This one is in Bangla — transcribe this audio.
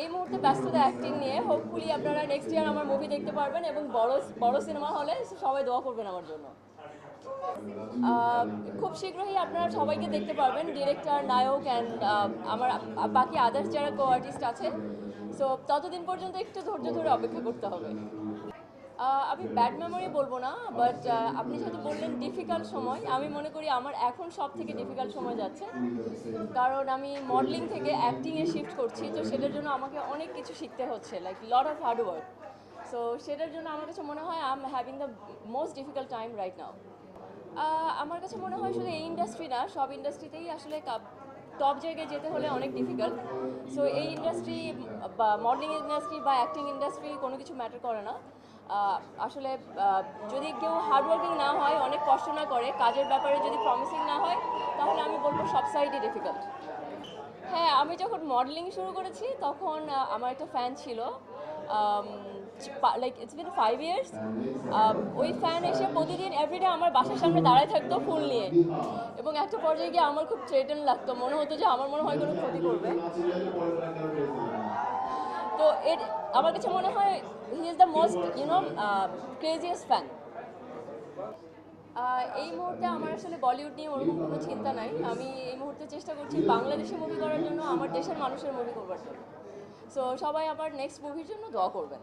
এই মুহূর্তে ব্যস্ততা অ্যাক্টিং নিয়ে। হোপফুলি আপনারা নেক্সট ইয়ার আমার মুভি দেখতে পারবেন এবং বড় বড় সিনেমা হলে সবাই দোয়া করবেন আমার জন্য। খুব শীঘ্রই আপনারা সবাইকে দেখতে পারবেন। ডিরেক্টর নায়ক অ্যান্ড আমার বাকি আদার্স যারা কো আর্টিস্ট আছে। সো ততদিন পর্যন্ত একটু ধৈর্য ধরে অপেক্ষা করতে হবে। আমি ব্যাড মেমোরি বলব না বাট আপনি যেহেতু বললেন ডিফিকাল্ট সময়, আমি মনে করি আমার এখন সব থেকে ডিফিকাল্ট সময় যাচ্ছে। কারণ আমি মডেলিং থেকে অ্যাক্টিংয়ে শিফট করছি, তো সেটার জন্য আমাকে অনেক কিছু শিখতে হচ্ছে like lot of hard work so সেটার জন্য আমার কাছে মনে হয় I am having the most difficult time right now আমার কাছে মনে হয় শুধু এই ইন্ডাস্ট্রি না, সব ইন্ডাস্ট্রিতেই আসলে টপ জায়গায় যেতে হলে অনেক ডিফিকাল্ট সো এই ইন্ডাস্ট্রি বা মডেলিং ইন্ডাস্ট্রি বা অ্যাক্টিং ইন্ডাস্ট্রি কোনো কিছু ম্যাটার করে না। আসলে যদি কেউ হার্ডওয়ার্কিং না হয়, অনেক কষ্ট না করে, কাজের ব্যাপারে যদি প্রমিসিং না হয়, তাহলে আমি বলব সব সাইডই ডিফিকাল্ট হ্যাঁ আমি যখন মডেলিং শুরু করেছি, তখন আমার একটা ফ্যান ছিল like it's been five years ওই ফ্যান এসে প্রতিদিন এভরিডে আমার বাসার সামনে দাঁড়ায় থাকতো ফুল নিয়ে। এবং একটা পর্যায়ে গিয়ে আমার খুব থ্রেটেন লাগতো, মনে হতো যে আমার মনে হয় কোনো ক্ষতি করবে। এর আমার কাছে মনে হয় he is the most you know craziest fan এই মুহূর্তে আমার আসলে বলিউড নিয়ে ওরকম কোনো চিন্তা নাই। আমি এই মুহূর্তে চেষ্টা করছি বাংলাদেশে মুভি করার জন্য, আমার দেশের মানুষের মুভি করবার জন্য। সো সবাই আমার নেক্সট মুভির জন্য দোয়া করবেন।